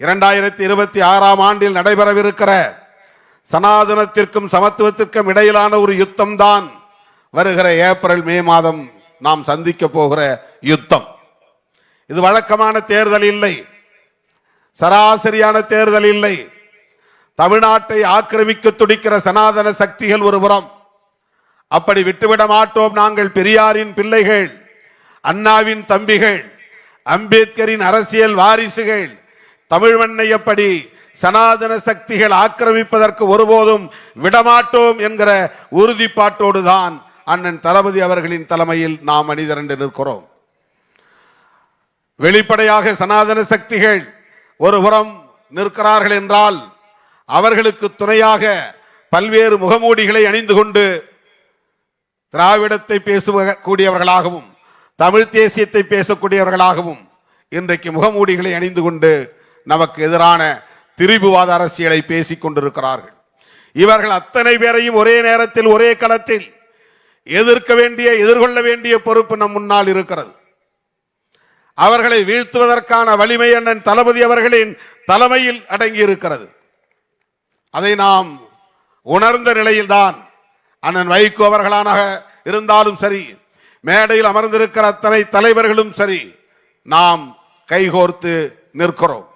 இரண்டாயிரத்தி இருபத்தி ஆறாம் ஆண்டில் நடைபெறவிருக்கிற சனாதனத்திற்கும் சமத்துவத்திற்கும் இடையிலான ஒரு யுத்தம் தான் வருகிற ஏப்ரல் மே மாதம் நாம் சந்திக்க போகிற யுத்தம். இது வழக்கமான தேர்தல் இல்லை. சராசரியான தேர்தல் இல்லை. தமிழ்நாட்டை ஆக்கிரமிக்க துடிக்கிற சனாதன சக்திகள் ஒருபுறம் அப்படி விட்டுவிட மாட்டோம் நாங்கள் பெரியாரின் பிள்ளைகள் அண்ணாவின் தம்பிகள் அம்பேத்கரின் அரசியல் வாரிசுகள் தமிழ் மண்ணை எப்படி சனாதன சக்திகள் ஆக்கிரமிப்பதற்கு ஒருபோதும் விடமாட்டோம் என்கிற உறுதிப்பாட்டோடு தான் அண்ணன் தளபதி அவர்களின் தலைமையில் நாம் அணிதிரண்டு நிற்கிறோம். வெளிப்படையாக சனாதன சக்திகள் ஒருபுறம் நிற்கிறார்கள் என்றால் அவர்களுக்கு துணையாக பல்வேறு முகமூடிகளை அணிந்து கொண்டு திராவிடத்தை பேசக்கூடியவர்களாகவும் தமிழ் தேசியத்தை பேசக்கூடியவர்களாகவும் இன்றைக்கு முகமூடிகளை அணிந்து கொண்டு நமக்கு எதிரான திரிபுவாத அரசியலை பேசிக் கொண்டிருக்கிறார்கள். இவர்கள் அத்தனை பேரையும் ஒரே நேரத்தில் ஒரே களத்தில் எதிர்க்க வேண்டிய எதிர்கொள்ள வேண்டிய பொறுப்பு நம் முன்னால் இருக்கிறது. அவர்களை வீழ்த்துவதற்கான வலிமை அண்ணன் தளபதி அவர்களின் தலைமையில் அடங்கி இருக்கிறது அதை நாம் உணர்ந்த நிலையில்தான் அண்ணன் வைகோ அவர்களான இருந்தாலும் சரி மேடையில் அமர்ந்திருக்கிற அத்தனை தலைவர்களும் சரி நாம் கைகோர்த்து நிற்கிறோம்.